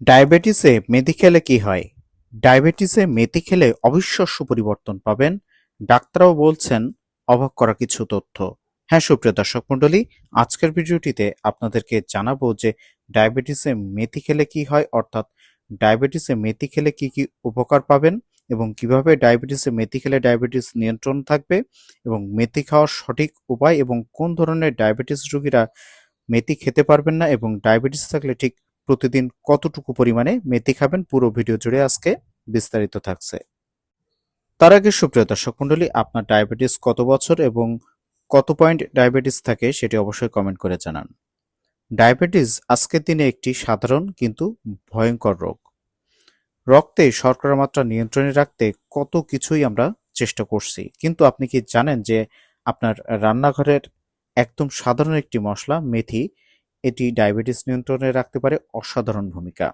ডায়াবেটিসে মেথি খেলে কি হয়? ডায়াবেটিসে মেথি খেলে অবিশ্বাস্য পরিবর্তন পাবেন। ডাক্তাররাও বলছেন, অবাক করা কিছু তথ্য। হ্যাঁ সুপ্রিয় দর্শক মণ্ডলী, আজকের ভিডিওটিতে আপনাদেরকে জানাব যে ডায়াবেটিসে মেথি খেলে কি হয়, অর্থাৎ ডায়াবেটিসে মেথি খেলে কি কি উপকার পাবেন এবং কীভাবে ডায়াবেটিসে মেথি খেলে ডায়াবেটিস নিয়ন্ত্রণ থাকবে এবং মেথি খাওয়ার সঠিক উপায় এবং কোন ধরনের ডায়াবেটিস রোগীরা মেথি খেতে পারবেন না এবং ডায়াবেটিস থাকলে ঠিক প্রতিদিন কতটুকু পরিমাণে মেথি খাবেন পুরো ভিডিও জুড়ে আজকে বিস্তারিত থাকছে। তার আগে সুপ্রিয় দর্শক মণ্ডলী, আপনার ডায়াবেটিস কত বছর এবং কত পয়েন্ট ডায়াবেটিস থাকে সেটি অবশ্যই কমেন্ট করে জানান। ডায়াবেটিস আজকের দিনে একটি সাধারণ কিন্তু ভয়ঙ্কর রোগ। রক্তে শর্করা মাত্রা নিয়ন্ত্রণে রাখতে কত কিছুই আমরা চেষ্টা করছি। কিন্তু আপনি কি জানেন যে আপনার রান্নাঘরের একদম সাধারণ একটি মশলা, মেথি এটি ডায়াবেটিস নিয়ন্ত্রণে রাখতে পারে অসাধারণ ভূমিকা।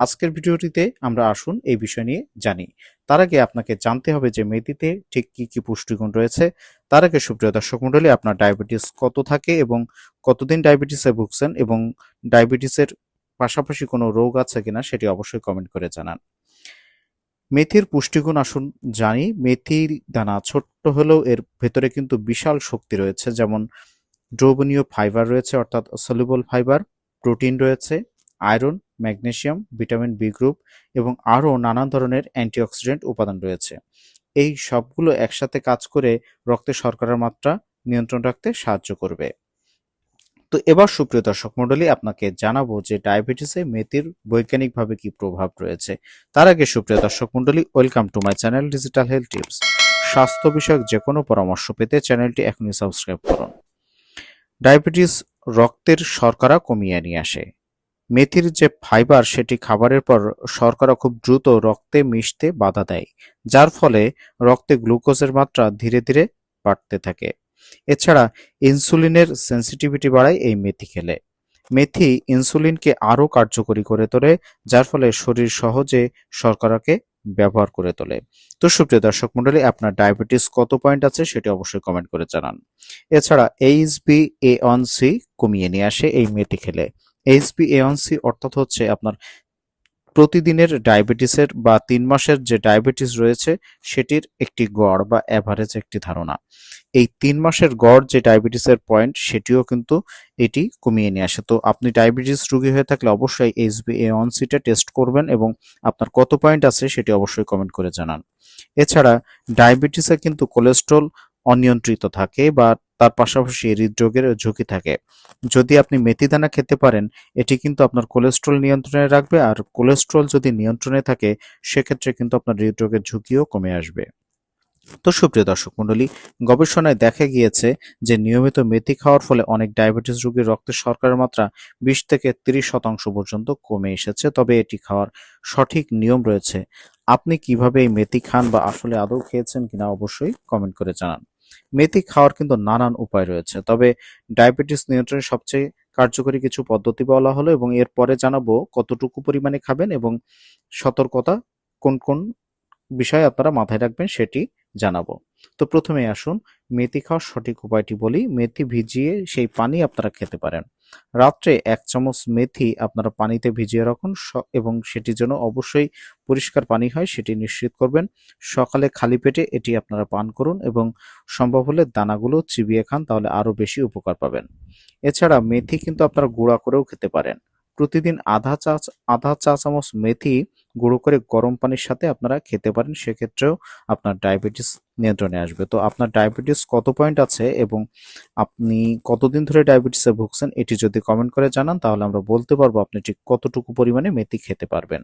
আজকের ভিডিওটিতে আমরা আসুন এই বিষয় নিয়ে জানি। তার আগে আপনাকে জানতে হবে যে মেথিতে ঠিক কি কি পুষ্টিগুণ রয়েছে। তার আগে সুপ্রিয় দর্শক মণ্ডলী, আপনার ডায়াবেটিস কত থাকে এবং কতদিন ডায়াবেটিসে ভুগছেন এবং ডায়াবেটিসের পাশাপাশি কোনো রোগ আছে কিনা সেটি অবশ্যই কমেন্ট করে জানান। মেথির পুষ্টিগুণ আসুন জানি। মেথির দানা ছোট্ট হলেও এর ভেতরে কিন্তু বিশাল শক্তি রয়েছে। যেমন দ্রবণীয় ফাইবার রয়েছে, অর্থাৎ সলিবল ফাইবার প্রোটিন রয়েছে iron magnesium vitamin B group এবং আরও নানান ধরনের অ্যান্টিঅক্সিডেন্ট উপাদান রয়েছে। এই সবগুলো একসাথে কাজ করে রক্তে শর্করার মাত্রা নিয়ন্ত্রণ রাখতে সাহায্য করবে। তো এবার সুপ্রিয় দর্শক মণ্ডলী, আপনাকে জানাব যে ডায়াবেটিসে মেথির বৈজ্ঞানিকভাবে কি প্রভাব রয়েছে। তার আগে সুপ্রিয় দর্শক মণ্ডলী welcome to my channel digital health tips স্বাস্থ্য বিষয়ক যে কোনো পরামর্শ পেতে চ্যানেলটি এখনই সাবস্ক্রাইব করুন। ডায়াবেটিস রক্তের শর্করা কমিয়ে নিয়ে আসে। মেথির যে ফাইবার, সেটি খাবারের পর শর্করা খুব দ্রুত রক্তে মিশতে বাধা দেয়, যার ফলে রক্তে গ্লুকোজের মাত্রা ধীরে ধীরে বাড়তে থাকে। এছাড়া ইনসুলিনের সেন্সিটিভিটি বাড়ায় এই মেথি খেলে। মেথি ইনসুলিনকে আরও কার্যকরী করে তোলে, যার ফলে শরীর সহজে শর্করাকে ব্যবহার করে তোলে। তো সুপ্রিয় দর্শক মন্ডলী আপনার ডায়াবেটিস কত পয়েন্ট আছে সেটি অবশ্যই কমেন্ট করে জানান। এছাড়া H B A one C কমিয়ে নিয়ে আসে এই মেয়েটি খেলে। H B A one C অর্থাৎ হচ্ছে আপনার প্রতিদিনের ডায়াবেটিসের বা তিন মাসের যে ডায়াবেটিস রয়েছে, সেটির একটি গড় বা অ্যাভারেজ একটি ধারণা। এই তিন মাসের গড় যে ডায়াবেটিসের পয়েন্ট সেটিও কিন্তু এটি কমিয়ে নিয়ে আসে। তো আপনি ডায়াবেটিস রোগী হয়ে থাকলে অবশ্যই এইচ বি এ অন সিটা টেস্ট করবেন এবং আপনার কত পয়েন্ট আছে, সেটি অবশ্যই কমেন্ট করে জানান। এছাড়া ডায়াবেটিসে কিন্তু কোলেস্ট্রল অনিয়ন্ত্রিত থাকে বা তার পাশাপাশি হৃদরোগের ঝুঁকি থাকে। যদি আপনি মেথি দানা খেতে পারেন, এটি কিন্তু আপনার কোলেস্ট্রল নিয়ন্ত্রণে রাখবে আর কোলেস্ট্রল যদি নিয়ন্ত্রণে থাকে, সেক্ষেত্রে কিন্তু আপনার হৃদরোগের ঝুঁকিও কমে আসবে। তো সুপ্রিয় দর্শক মণ্ডলী, গবেষণায় দেখা গিয়েছে যে নিয়মিত মেথি খাওয়ার ফলে অনেক ডায়াবেটিস রোগীর রক্তের শর্করার মাত্রা বিশ থেকে তিরিশ শতাংশ পর্যন্ত কমে এসেছে, তবে এটি খাওয়ার সঠিক নিয়ম রয়েছে। আপনি কীভাবে এই মেথি খান বা আসলে আদৌ খেয়েছেন কিনা অবশ্যই কমেন্ট করে জানান। মেথি খাওয়ার কিন্তু নানান উপায় রয়েছে। তবে ডায়াবেটিস নিয়ন্ত্রণে সবচেয়ে কার্যকরী কিছু পদ্ধতি বলা হলো এবং এরপরে জানাব কতটুকু পরিমাণে খাবেন এবং সতর্কতা কোন কোন বিষয় আপনারা মাথায় রাখবেন সেটি জানাব। তো প্রথমে আসুন মেথি খাওয়ার সঠিক উপায়টি বলি, মেথি ভিজিয়ে সেই পানি আপনারা খেতে পারেন। রাত্রে এক চামচ মেথি আপনারা পানিতে ভিজিয়ে রাখুন এবং সেটি যেন অবশ্যই পরিষ্কার পানি হয় সেটি নিশ্চিত করবেন। সকালে খালি পেটে এটি আপনারা পান করুন এবং সম্ভব হলে দানাগুলো চিবিয়ে খান, তাহলে আরও বেশি উপকার পাবেন। এছাড়া মেথি কিন্তু আপনারা গুঁড়া করেও খেতে পারেন। প্রতিদিন আধা চা আধা চা চামচ মেথি গুঁড়ো করে গরম পানির সাথে আপনারা খেতে পারেন। সেক্ষেত্রেও আপনার ডায়াবেটিস নিয়ন্ত্রণে আসবে। তো আপনার ডায়াবেটিস কত পয়েন্ট আছে এবং আপনি কতদিন ধরে ডায়াবেটিসে ভুগছেন এটি যদি কমেন্ট করে জানান, তাহলে আমরা বলতে পারব আপনি ঠিক কতটুকু পরিমাণে মেথি খেতে পারবেন।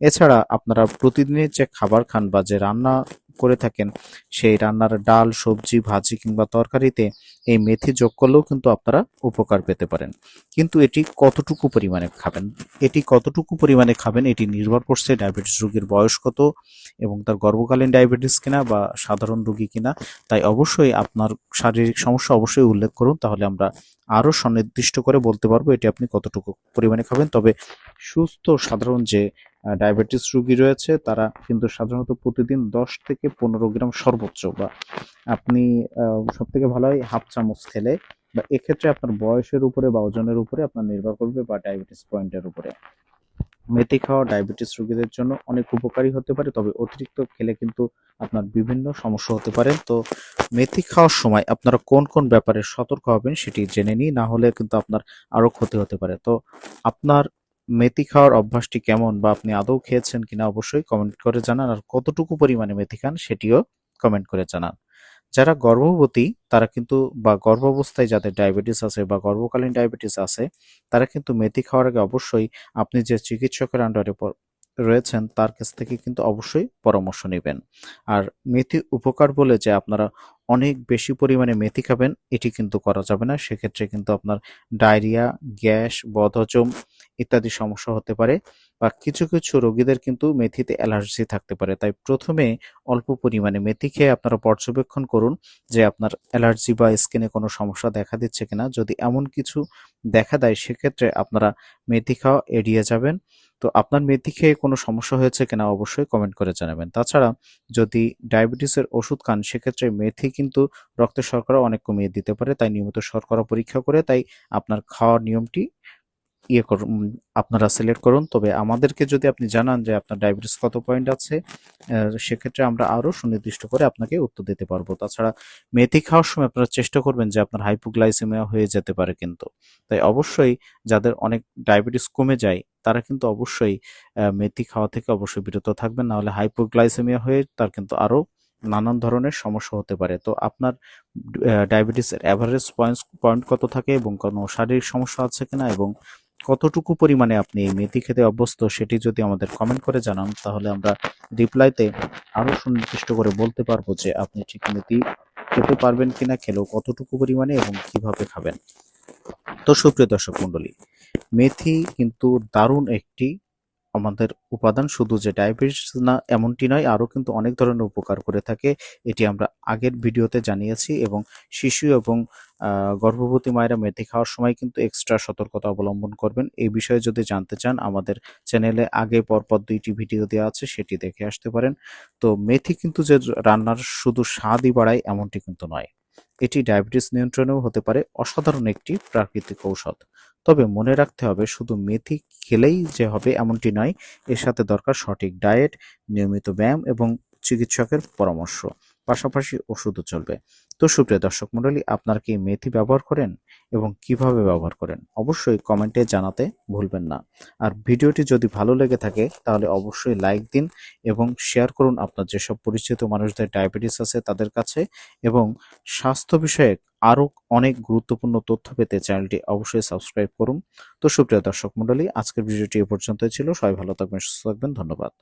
এছাড়া আপনারা প্রতিদিনের যে খাবার খান বা যে রান্না করে থাকেন। সেই রান্নার ডাল, সবজি, ভাজি কিংবা তরকারিতে এই মেথি যোগ করলেও কিন্তু আপনারা উপকার পেতে পারেন। কিন্তু এটি কতটুকু পরিমাণে খাবেন? এটি কতটুকু পরিমাণে খাবেন? এটি নির্ভর করছে ডায়াবেটিস রোগীর বয়স কত এবং তার গর্ভকালীন ডায়াবেটিস কিনা বা সাধারণ রোগী কিনা। তাই অবশ্যই আপনার শারীরিক সমস্যা অবশ্যই উল্লেখ করুন, তাহলে আমরা আরও সুনির্দিষ্ট করে বলতে পারব এটি আপনি কতটুকু পরিমাণে খাবেন। তবে সুস্থ সাধারণ যে ডায়াবেটিস রোগী রয়েছে, তারা কিন্তু সাধারণত প্রতিদিন দশ থেকে পনেরো গ্রাম সর্বোচ্চ বা আপনি সব থেকে ভালো হয় হাফ চামচ খেলে বা এক্ষেত্রে আপনার বয়সের উপরে বা ওজনের উপরে আপনার নির্ভর করবে বা ডায়াবেটিস পয়েন্টের উপরে। মেথি খাওয়া ডায়াবেটিস রোগীদের জন্য অনেক উপকারী হতে পারে, তবে অতিরিক্ত খেলে কিন্তু আপনার বিভিন্ন সমস্যা হতে পারে। তো মেথি খাওয়ার সময় আপনারা কোন কোন ব্যাপারে সতর্ক হবেন সেটি জেনে নিই না হলে কিন্তু আপনার আরও ক্ষতি হতে পারে। তো আপনার মেথি খাওয়ার অভ্যাসটি কেমন বা আপনি আদৌ খেয়েছেন কিনা অবশ্যই কমেন্ট করে জানান। আর কতটুকু পরিমাণে মেথি খান সেটিও কমেন্ট করে জানান। যারা গর্ভবতী, তারা কিন্তু বা গর্ভাবস্থায় যাদের ডায়াবেটিস আছে বা গর্ভকালীন ডায়াবেটিস আছে, তারা কিন্তু মেথি খাওয়ার আগে অবশ্যই আপনি যে চিকিৎসকের আন্ডারে রয়েছেন, তার কাছ থেকে কিন্তু অবশ্যই পরামর্শ নেবেন। আর মেথি উপকার বলে যে আপনারা অনেক বেশি পরিমাণে মেথি খাবেন, এটি কিন্তু করা যাবে না। সেক্ষেত্রে কিন্তু আপনার ডায়রিয়া, গ্যাস, বদহজম ইত্যাদি সমস্যা হতে পারে বা কিছু কিছু রোগীদের কিন্তু মেথিতে অ্যালার্জি থাকতে পারে। তাই প্রথমে অল্প পরিমাণে মেথি খেয়ে আপনারা পর্যবেক্ষণ করুন যে আপনার অ্যালার্জি বা স্কিনে কোনো সমস্যা দেখা দিচ্ছে কিনা। যদি এমন কিছু দেখা দেয়, সেক্ষেত্রে আপনারা মেথি খাওয়া এড়িয়ে যাবেন। তো আপনার মেথি খেয়ে কোনো সমস্যা হয়েছে কিনা অবশ্যই কমেন্ট করে জানাবেন। তাছাড়া যদি ডায়াবেটিসের ওষুধ খান, সেক্ষেত্রে মেথি কিন্তু রক্তের শর্করা অনেক কমিয়ে দিতে পারে। তাই নিয়মিত শর্করা পরীক্ষা করে তাই আপনার খাওয়ার নিয়মটি ইয়ে করুন আপনারা সিলেক্ট করুন। তবে আমাদেরকে যদি আপনি জানান যে আপনার ডায়াবেটিস কত পয়েন্ট আছে সেক্ষেত্রে আমরা আরও সুনির্দিষ্ট করে আপনাকে উত্তর দিতে পারব। তাছাড়া মেথি খাওয়ার সময় আপনারা চেষ্টা করবেন যে আপনার হাইপোগ্লাইসেমিয়া হয়ে যেতে পারে কিন্তু। তাই অবশ্যই যাদের অনেক ডায়াবেটিস কমে যায়, তারা কিন্তু অবশ্যই মেথি খাওয়া থেকে অবশ্যই বিরত থাকবেন। নাহলে হাইপোগ্লাইসেমিয়া হয়ে তার কিন্তু আরও নানান ধরনের সমস্যা হতে পারে। তো আপনার ডায়াবেটিসের অ্যাভারেজ পয়েন্ট পয়েন্ট কত থাকে এবং কোনো শারীরিক সমস্যা আছে কিনা এবং কতটুকু পরিমাণে আপনি এই মেথি খেতে অভ্যস্ত সেটি যদি আমাদের কমেন্ট করে জানান, তাহলে আমরা রিপ্লাইতে আরও সুনির্দিষ্ট করে বলতে পারব যে আপনি ঠিক মেথি খেতে পারবেন কিনা, খেলেও কতটুকু পরিমাণে এবং কীভাবে খাবেন। তো সুপ্রিয় দর্শক মণ্ডলী, মেথি কিন্তু দারুণ একটি আমাদের উপাদান, শুধু যে ডায়াবেটিস না, এমনটি নয়, আরও কিন্তু অনেক ধরনের উপকার করে থাকে। এটি আমরা আগের ভিডিওতে জানিয়েছি এবং শিশু এবং গর্ভবতী মায়েরা মেথি খাওয়ার সময় কিন্তু এক্সট্রা সতর্কতা অবলম্বন করবেন। এই বিষয়ে যদি জানতে চান, আমাদের চ্যানেলে আগে পরপর দুইটি ভিডিও দেওয়া আছে, সেটি দেখে আসতে পারেন। তো মেথি কিন্তু যে রান্নার শুধু স্বাদই বাড়ায়, এমনটি কিন্তু নয়। এটি ডায়াবেটিস নিয়ন্ত্রণেও হতে পারে, অসাধারণ একটি প্রাকৃতিক ঔষধ। তবে মনে রাখতে হবে, শুধু মেথি খেলেই যে হবে এমনটি নয়, এর সাথে দরকার সঠিক ডায়েট নিয়মিত ব্যায়াম এবং চিকিৎসকের পরামর্শ। পাশাপাশি ওষুধও চলবে। তো সুপ্রিয় দর্শক মন্ডলী আপনার কি মেথি ব্যবহার করেন এবং কীভাবে ব্যবহার করেন? অবশ্যই কমেন্টে জানাতে ভুলবেন না। আর ভিডিওটি যদি ভালো লেগে থাকে, তাহলে অবশ্যই লাইক দিন এবং শেয়ার করুন আপনার যেসব পরিচিত মানুষদের ডায়াবেটিস আছে তাদের কাছে এবং স্বাস্থ্য বিষয়ক আরও অনেক গুরুত্বপূর্ণ তথ্য পেতে চ্যানেলটি অবশ্যই সাবস্ক্রাইব করুন। তো সুপ্রিয় দর্শক মন্ডলী আজকের ভিডিওটি এ পর্যন্তই ছিল। সবাই ভালো থাকবেন, সুস্থ থাকবেন। ধন্যবাদ।